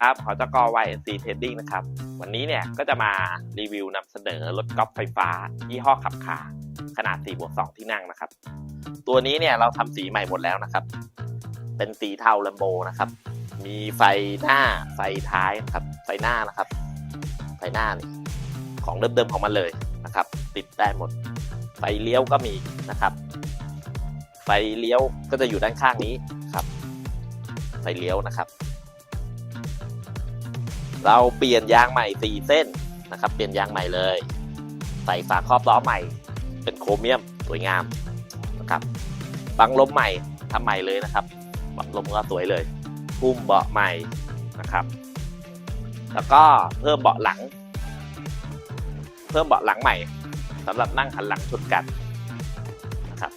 ครับขอจกอ YNC Trading นะครับ วันนี้เนี่ยก็จะมารีวิวนำเสนอรถกอล์ฟไฟฟ้ายี่ห้อขับขาขนาด4บวก2ที่นั่งนะครับ ตัวนี้เนี่ยเราทำสีใหม่หมดแล้วนะครับ เป็นสีเทาลัมโบนะครับ มีไฟหน้าไฟท้ายนะครับ ไฟหน้านะครับ ไฟหน้านี่ของเดิมๆของมันเลยนะครับ ติดได้หมด ไฟเลี้ยวก็มีนะครับ ไฟเลี้ยวก็จะอยู่ด้านข้างนี้ครับ ไฟเลี้ยวนะครับ เราเปลี่ยนยางใหม่สี่เส้นนะครับ เปลี่ยนยางใหม่เลย ใส่ฝาครอบล้อใหม่ เป็นโครเมียมสวยงามนะครับบังลมใหม่ทำใหม่เลยนะครับบังลมก็สวยเลยพุ่มเบาะใหม่นะครับ แล้วก็เพิ่มเบาะหลัง เพิ่มเบาะหลังใหม่สำหรับนั่งหันหลังชนกันนะครับ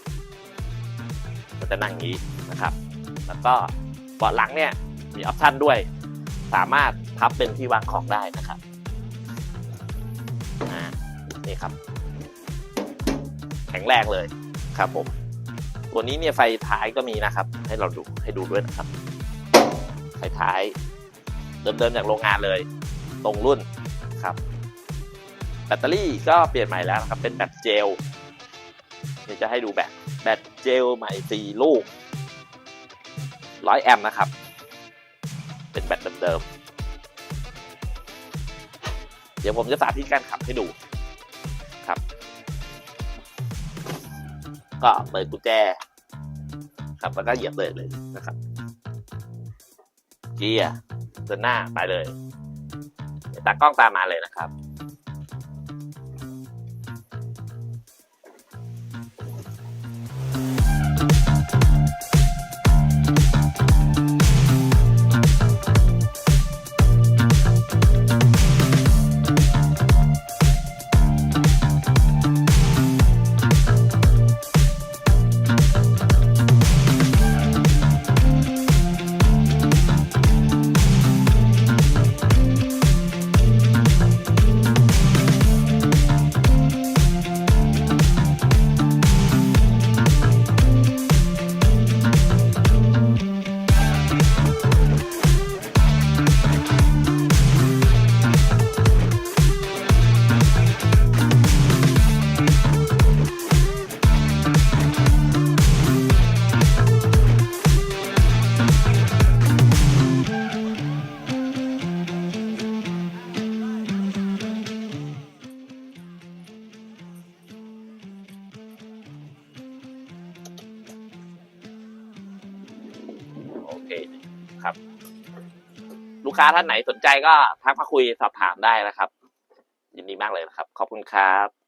ก็จะนั่งอย่างนี้นะครับ แล้วก็เบาะหลังเนี่ยมีออปชันด้วย สามารถ พับเป็นที่วางของได้นะครับนี่ครับ แข็งแรงเลยครับผม ตัวนี้เนี่ยไฟท้ายก็มีนะครับ ให้เราดูให้ดูด้วยนะครับ ไฟท้ายเดิมๆจากโรงงานเลย ตรงรุ่นครับ แบตเตอรี่ก็เปลี่ยนใหม่แล้วนะครับ เป็นแบตเจลเดี๋ยวจะให้ดูแบตแบตเจลใหม่สี่ลูกร้อยแอมป์นะครับ เป็นแบตเดิมๆ เดี๋ยวผมจะสาธิตการขับให้ดูครับ ก็เปิดกุญแจ ครับแล้วก็เหยียบเลยเลยนะครับเกียร์เดินหน้าไปเลยตากล้องตามมาเลยนะครับ ลูกค้าท่านไหนสนใจก็ทักมาคุยสอบถามได้นะครับ ยินดีมากเลยนะครับ ขอบคุณครับ